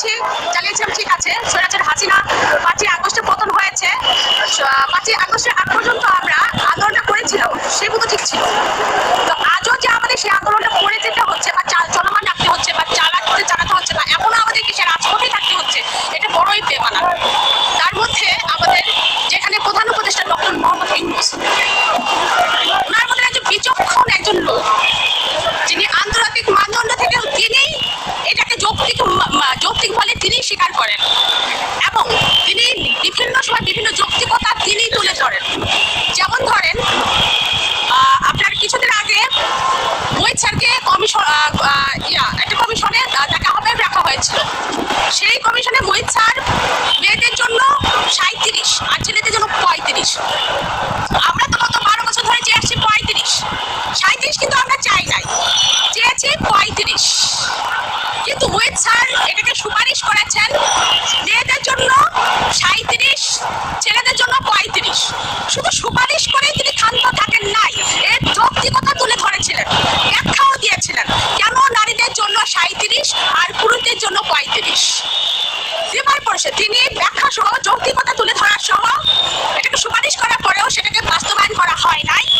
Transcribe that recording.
চালিয়েছি চালিয়েছিলাম ঠিক আছে। স্বৈরাচার হাসিনা, পাঁচই আগস্টে পতন হয়েছে। পাঁচই আগস্টের আগ পর্যন্ত আমরা আন্দোলনটা করেছিলাম সেগুলো ঠিক ছিল। তো আজও যে আমাদের সেই আন্দোলনটা করে যেতে হচ্ছে বা চলমান রাখতে হচ্ছে বা চালাতে চালাতে হচ্ছে না, এখনও আমাদেরকে সে রাজপথে থাকতে হচ্ছে, এটা বড়ই বেমানা তার মধ্যে আমাদের যেখানে প্রধান উপদেষ্টা ডক্টর মোহাম্মদ ইউনুস, ওনার মধ্যে একজন বিচক্ষণ একজন লোক। স্বীকার করেন। এবং তিনি বিভিন্ন সময় বিভিন্ন যৌক্তিকতা তিনি তুলে ধরেন। যেমন ধরেন আপনার কিছুদিন আগে মোহিত স্যারকে কমিশন একটা কমিশনে তাকে আহ্বায়ক রাখা হয়েছিল। সেই কমিশনে মোহিত স্যার মেয়েদের জন্য সাঁত্রিশ আর ছেলেদের জন্য পঁয়ত্রিশ। আমরা তো গত বারো বছর ধরে চেয়ে আসছি পঁয়ত্রিশ সাঁত্রিশ কিন্তু আমরা চাই নাই চেয়েছি পঁয়ত্রিশ কিন্তু স্যার এটাকে সুপারিশ করেছেন মেয়েদের জন্য সাঁত্রিশ ছেলেদের জন্য পঁয়ত্রিশ। শুধু সুপারিশ করেই তিনি ক্ষান্ত থাকেন নাই, এর যৌক্তিকতা তুলে ধরেছিলেন, ব্যাখ্যাও দিয়েছিলেন, কেন নারীদের জন্য সাঁত্রিশ আর পুরুষদের জন্য পঁয়ত্রিশ। দেবার পরে তিনি ব্যাখ্যা সহ যৌক্তিকতা তুলে ধরার সহ